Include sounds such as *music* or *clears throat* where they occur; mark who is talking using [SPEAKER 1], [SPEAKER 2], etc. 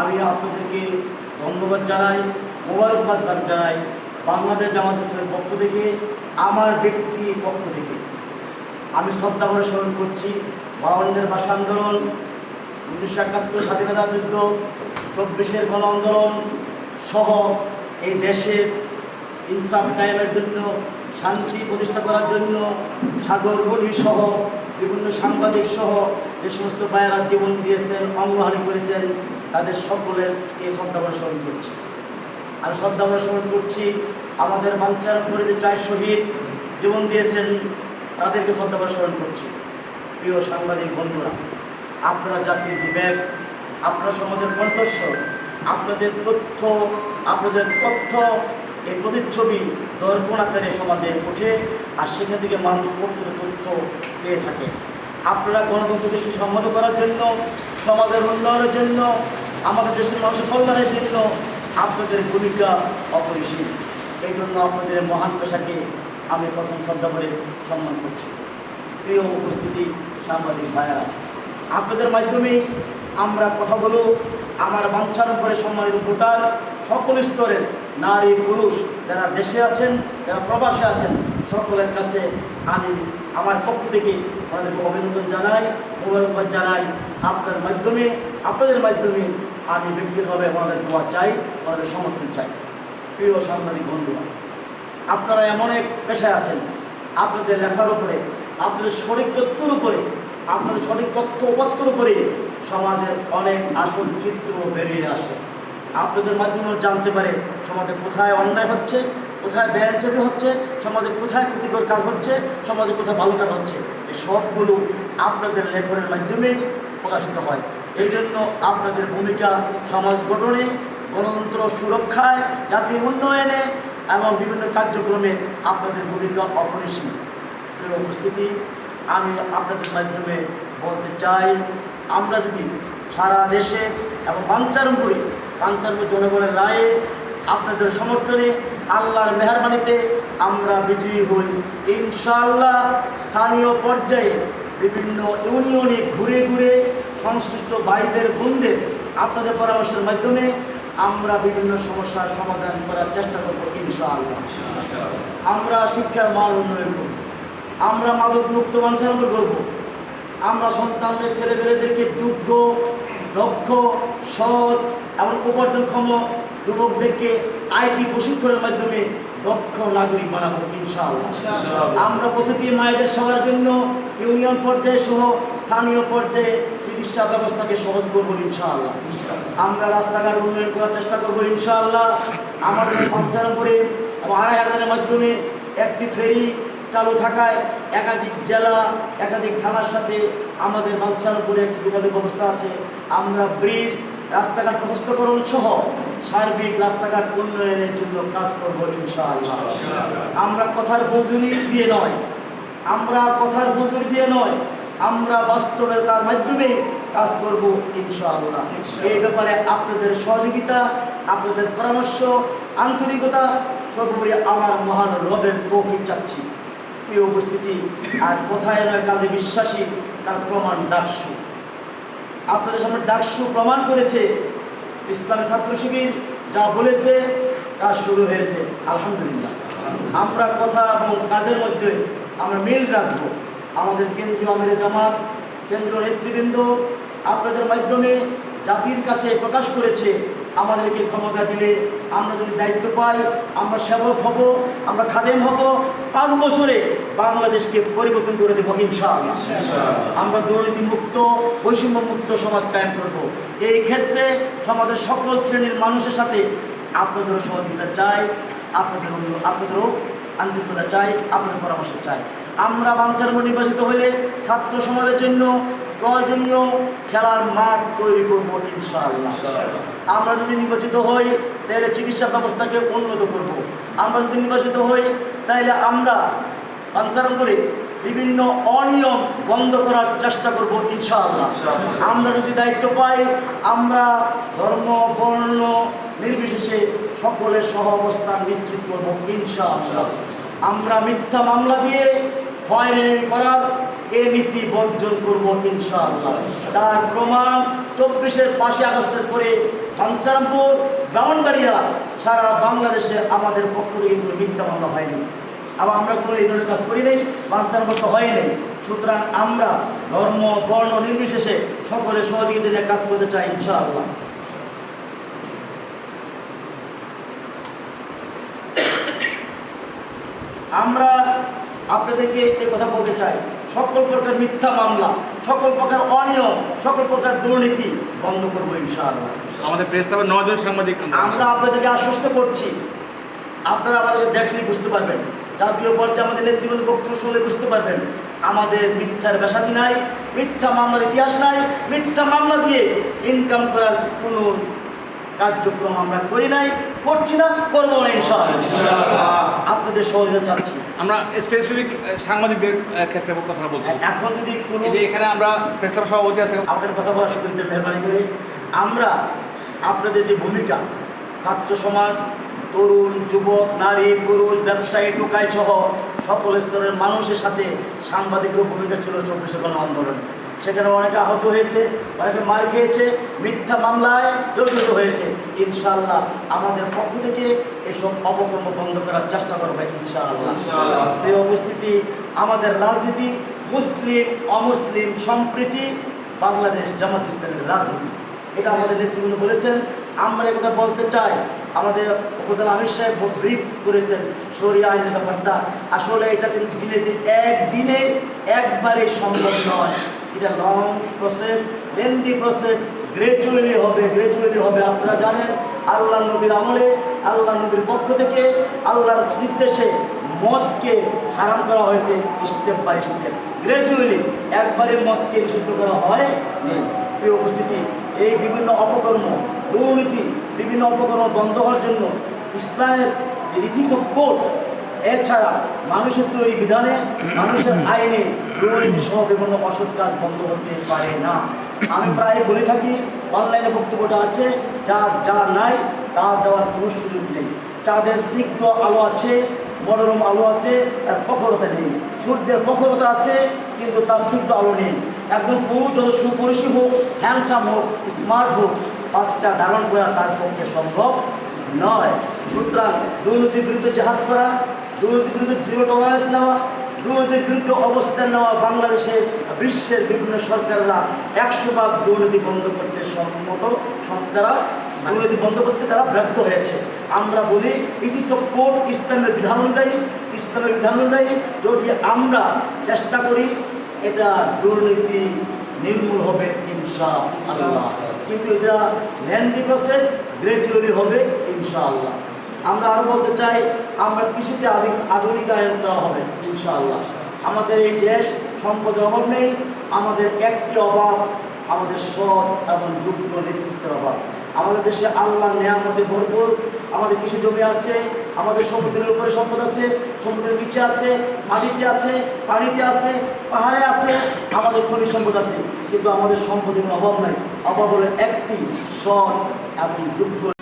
[SPEAKER 1] আমি আপনাদেরকে ধন্যবাদ জানাই, মোবারকবাদ জানাই বাংলাদেশ জামাত ইসলামের পক্ষ থেকে, আমার ব্যক্তি পক্ষ থেকে। আমি শ্রদ্ধা করে স্মরণ করছি বাউন্নের ভাষা আন্দোলন, উনিশশো একাত্তর স্বাধীনতা যুদ্ধ, চব্বিশের গণ আন্দোলন সহ এই দেশের ইনসাফ কায়েমের জন্য, শান্তি প্রতিষ্ঠা করার জন্য, সাগর গণি সহ বিভিন্ন সাংবাদিক সহ যে সমস্ত ভাইয়েরা জীবন দিয়েছেন, অঙ্গহানি করেছেন তাদের সকলের এই শ্রদ্ধা স্মরণ করছি। আমি শ্রদ্ধা স্মরণ করছি, আমাদের বাঞ্ছার করে যে চার শহীদ জীবন দিয়েছেন, তাদেরকে শ্রদ্ধা স্মরণ করছি। প্রিয় সাংবাদিক বন্ধুরা, আপনারা জাতির বিবেক, আপনারা সমাজের কণ্ঠস্বর, আপনাদের তথ্য আপনাদের তথ্য, এই প্রতিচ্ছবি দর্পণ আকারে সমাজে ওঠে আর সেখান থেকে মানুষ প্রকৃত তথ্য পেয়ে থাকে। আপনারা গণতন্ত্রকে সুসম্মত করার জন্য, সমাজের উন্নয়নের জন্য আমাদের দেশের মানুষের কল্যাণের জন্য আপনাদের ভূমিকা অপরিসীম। এই জন্য আপনাদের মহান পেশাকে আমি প্রথম শ্রদ্ধা করে সম্মান করছি। প্রিয় উপস্থিতি, সাংবাদিক ভাইয়া আপনাদের মাধ্যমে আমরা কথা বলব আমার বাঞ্ছার উপরে সম্মানিত ভোটার, সকল স্তরের নারী পুরুষ। যারা দেশে আছেন, যারা প্রবাসে আছেন, সকলের কাছে আমি আমার পক্ষ থেকে আমাদেরকে অভিনন্দন জানাই, মোবারকবাদ জানাই। আপনার মাধ্যমে, আপনাদের মাধ্যমে আমি ব্যক্তিগতভাবে আমাদের দোয়া চাই আমাদের সমর্থন চাই। প্রিয় সাংবাদিক বন্ধুরা, আপনারা এমন এক পেশায় আছেন, আপনাদের লেখার উপরে, আপনাদের সঠিক তথ্যের উপরে, আপনাদের সঠিক তথ্য উপাত্তর উপরে সমাজের অনেক আসল চিত্র বেরিয়ে আসে। আপনাদের মাধ্যমে জানতে পারে সমাজে কোথায় অন্যায় হচ্ছে, কোথায় ব্যয়চাবি হচ্ছে, সমাজে কোথায় ক্ষতিকর কাজ হচ্ছে, সমাজে কোথায় ভালো কাজ হচ্ছে। এই সবগুলো আপনাদের লেখনের মাধ্যমেই প্রকাশিত হয়। এই জন্য আপনাদের ভূমিকা সমাজ গঠনে, গণতন্ত্র সুরক্ষায়, জাতির উন্নয়নে এবং বিভিন্ন কার্যক্রমে আপনাদের ভূমিকা অপরিসীম। প্রিয় উপস্থিতি, আমি আপনাদের মাধ্যমে বলতে চাই, আমরা যদি সারা দেশে এবং বাঞ্চারমপুরে বাঞ্চারমপুর জনগণের রায়ে আপনাদের সমর্থনে আল্লাহর মেহরবানিতে আমরা বিজয়ী হই। ইনশাআল্লাহ স্থানীয় পর্যায়ে বিভিন্ন ইউনিয়নে ঘুরে ঘুরে সংশ্লিষ্ট ভাইদের বোনদের আপনাদের পরামর্শের মাধ্যমে আমরা বিভিন্ন সমস্যার সমাধান করার চেষ্টা করব ইনশাআল্লাহ। আমরা শিক্ষার মান উন্নয়ন করব। আমরা মাদক মুক্ত বাঞ্ছানন্দ করব আমরা সন্তানদের, ছেলেমেয়েদেরকে যোগ্য, দক্ষ সৎ এবং উপার্জনক্ষম যুবকদেরকে আইটি প্রশিক্ষণের মাধ্যমে দক্ষ নাগরিক বানাবো ইনশাআল্লাহ। আমরা প্রতিটি মায়েদের সেবার জন্য ইউনিয়ন পর্যায়ে সহ স্থানীয় পর্যায়ে চিকিৎসা ব্যবস্থাকে সহজ করব ইনশাআল্লাহ। আমরা রাস্তাঘাট উন্নয়ন করার চেষ্টা করব ইনশাআল্লাহ। আমাদের পঞ্চানব্বরে আড়াই হাজারের মাধ্যমে একটি ফেরি চালু থাকায় একাধিক জেলা একাধিক থানার সাথে আমাদের বাঞ্ছানপুরে একটি যোগাযোগ ব্যবস্থা আছে। আমরা ব্রিজ রাস্তাঘাট প্রশস্তকরণ সহ সার্বিক রাস্তাঘাট উন্নয়নের জন্য কাজ করব ইনশাআল্লাহ। আমরা কথার মজুরি দিয়ে নয় আমরা কথার মজুরি দিয়ে নয় আমরা বাস্তবতার মাধ্যমে কাজ করব ইনশাআল্লাহ। এই ব্যাপারে আপনাদের সহযোগিতা আপনাদের পরামর্শ আন্তরিকতা সর্বোপরি আমার মহান রবের তৌফিক চাচ্ছি। এই উপস্থিতি আর কোথায় নয় কাজে বিশ্বাসী তার প্রমাণ ডাকসু। আপনাদের সামনে ডাকসু প্রমাণ করেছে। ইসলামী ছাত্র শিবির যা বলেছে, তা শুরু হয়েছে। আলহামদুলিল্লাহ। আমরা কথা এবং কাজের মধ্যে আমরা মিল রাখব। আমাদের কেন্দ্রীয় আমির জামাত, কেন্দ্রীয় নেতৃবৃন্দ আপনাদের মাধ্যমে জাতির কাছে প্রকাশ করেছে, আমাদেরকে ক্ষমতা দিলে আমরা যদি দায়িত্ব পাই আমরা সেবক হব আমরা খাদেম হব পাঁচ বছরে বাংলাদেশকে পরিবর্তন করে দেবো ইনশাআল্লাহ। আমরা দুর্নীতি মুক্ত বৈষম্য মুক্ত সমাজ কায়েম করব। এই ক্ষেত্রে সমাজের সকল শ্রেণির মানুষের সাথে আপনাদেরও সহযোগিতা চাই আপনাদের আপনাদেরও আন্তরিকতা চাই আপনাদের পরামর্শ চাই। আমরা বাঞ্ছার নির্বাচিত হলে ছাত্র সমাজের জন্য প্রয়োজনীয় খেলার মাঠ তৈরি করব ইনশাআল্লাহ। আমরা যদি নির্বাচিত হই তাহলে চিকিৎসা ব্যবস্থাকে উন্নত করব। আমরা যদি নির্বাচিত হই তাহলে আমরা পাঞ্চারণ করে বিভিন্ন অনিয়ম বন্ধ করার চেষ্টা করব ইনশাআল্লাহ। আমরা যদি দায়িত্ব পাই আমরা ধর্ম বর্ণ নির্বিশেষে সকলের সহ অবস্থান নিশ্চিত করব ইনশাআল্লাহ। আমরা মিথ্যা মামলা দিয়ে হয়রানি করার এ নীতি বর্জন করব ইনশাআল্লাহ। তার প্রমাণ চব্বিশের পাঁচই আগস্টের পরে পাঞ্চারামপুর ব্রাহ্মণবাড়িয়া, সারা বাংলাদেশে আমাদের পক্ষ থেকে কোনো মিথ্যা মামলা হয়নি। আবার আমরা কোনো এই ধরনের কাজ করি নাই বাঞ্ছানগত হয় নাই। সুতরাং আমরা ধর্ম, বর্ণ, নির্বিশেষে সকলে সহযোগিতা নিয়ে কাজ করতে চাই ইনশাআল্লাহ আমরা আপনাদেরকে এই কথা বলতে চাই। সকল প্রকার মিথ্যা মামলা সকল প্রকার অনিয়ম সকল প্রকার দুর্নীতি বন্ধ করব ইনশাআল্লাহ।
[SPEAKER 2] আমাদের প্রেস ক্লাবের নজন সাংবাদিক
[SPEAKER 1] আমরা আপনাদেরকে আশ্বস্ত করছি। আপনারা আমাদেরকে দেখলে বুঝতে পারবেন। জাতীয় পর্যায়ে আমাদের নেতৃবৃন্দ বক্তব্য শুনলে বুঝতে পারবেন। আমাদের মিথ্যার বেসাদি নাই মিথ্যা মামলার ইতিহাস নাই মিথ্যা মামলা দিয়ে ইনকাম করার কোনো কার্যক্রম আমরা করি নাই করছি না করব না ইনশাআল্লাহ। আপনাদের সহযোগিতা চাচ্ছি।
[SPEAKER 2] আমরা স্পেসিফিক সাংবাদিকদের ক্ষেত্রে কথা বলছি।
[SPEAKER 1] এখন যদি কোনো
[SPEAKER 2] এখানে আমরা প্রেস ক্লাব সভাপতি আছে।
[SPEAKER 1] আপনার কথা বলার সুযোগ মেহরবানি করে। আমরা আপনাদের যে ভূমিকা ছাত্র সমাজ তরুণ যুবক নারী পুরুষ ব্যবসায়ী টোকাই সহ সকল স্তরের মানুষের সাথে সাংবাদিকের ভূমিকা ছিল চব্বিশে গণ আন্দোলনে সেখানে অনেকে আহত হয়েছে অনেকে মার খেয়েছে মিথ্যা মামলায় জড়িত হয়েছে। ইনশাআল্লাহ আমাদের পক্ষ থেকে এসব অপকর্ম বন্ধ করার চেষ্টা করবে ইনশাআল্লাহ। প্রিয় উপস্থিতি আমাদের রাজনীতি মুসলিম অমুসলিম সম্প্রীতি বাংলাদেশ জামাত ইসলামের রাজনীতি। এটা আমাদের নেতৃবৃন্দ বলেছেন। আমরা একথা বলতে চাই। আমাদের উপদান আমির সাহেব ব্রিফ করেছেন সরিয়া আইনের ব্যাপারটা। আসলে এটা কিন্তু দিনে দিন একদিনে একবারে সম্ভব নয়। এটা long process lengthy process gradually হবে গ্রেজুয়ালি হবে, আপনারা জানেন। আল্লাহ নবীর আমলে, আল্লাহ নবীর পক্ষ থেকে আল্লাহর নির্দেশে মদকে হারাম করা হয়েছে স্টেপ বাই স্টেপ গ্র্যাজুয়ালি একবারে মদকে নিষিদ্ধ করা হয় নেই। প্রিয় উপস্থিতি, এই বিভিন্ন অপকর্ম, দুর্নীতি, বিভিন্ন অপকর্ম বন্ধ হওয়ার জন্য ইসলামের অফ কোর্ট এছাড়া মানুষের তৈরি বিধানে মানুষের *clears throat* আইনে দুর্নীতি সহ বিভিন্ন অসৎ কাজ বন্ধ হতে পারে না। আমি প্রায় বলে থাকি অনলাইনে বক্তব্যটা আছে যার যা নাই তা দেওয়ার কোনো সুযোগ নেই। চাঁদের স্নিগ্ধ আলো আছে মনোরম আলো আছে তার প্রখরতা নেই। সূর্যের প্রখরতা আছে কিন্তু তার স্নিগ্ধ আলো নেই। একদম পুরুষ যত সুপরিসী হোক হ্যান্ডসাম হোক স্মার্ট হোক বাচ্চা ধারণ করা তার পক্ষে সম্ভব নয়, সুতরাং দুর্নীতির বিরুদ্ধে জাহাজ করা, দুর্নীতির বিরুদ্ধে জিরো টলারেন্স নেওয়া, দুর্নীতির বিরুদ্ধে অবস্থান নেওয়া বাংলাদেশের বিশ্বের বিভিন্ন সরকাররা একশো ভাগ দুর্নীতি বন্ধ করতে সম্মত, সম- তারা দুর্নীতি বন্ধ করতে তারা ব্যর্থ হয়েছে। আমরা বলি ইট ইস কোর্ট ইসলামের বিধান অনুযায়ী, ইসলামের বিধান অনুযায়ী যদি আমরা চেষ্টা করি, এটা দুর্নীতি নির্মূল হবে ইনশা আল্লাহ কিন্তু এটা লেন্দি প্রসেস গ্রেজুয়ালি হবে। ইনশাআল্লাহ। আমরা আরও বলতে চাই, আমরা কৃষিতে আধুনিক, আধুনিকায়ন দেওয়া হবে, ইনশাআল্লাহ। আমাদের এই দেশ সম্পদের অভাব নেই, আমাদের একটি অভাব, আমাদের সৎ এবং যোগ্য নেতৃত্বের অভাব। আমাদের দেশে আল্লাহ নেয়ামতে ভরপুর, আমাদের কৃষি জমি আছে, আমাদের সমুদ্রের উপরে সম্পদ আছে, সমুদ্রের নিচে আছে, মাটিতে আছে, পানিতে আছে, পাহাড়ে আছে, আমাদের খনিজ সম্পদ আছে। কিন্তু আমাদের সম্পদের অভাব নাই, অভাব হলো একটি সৎ এবং যোগ্য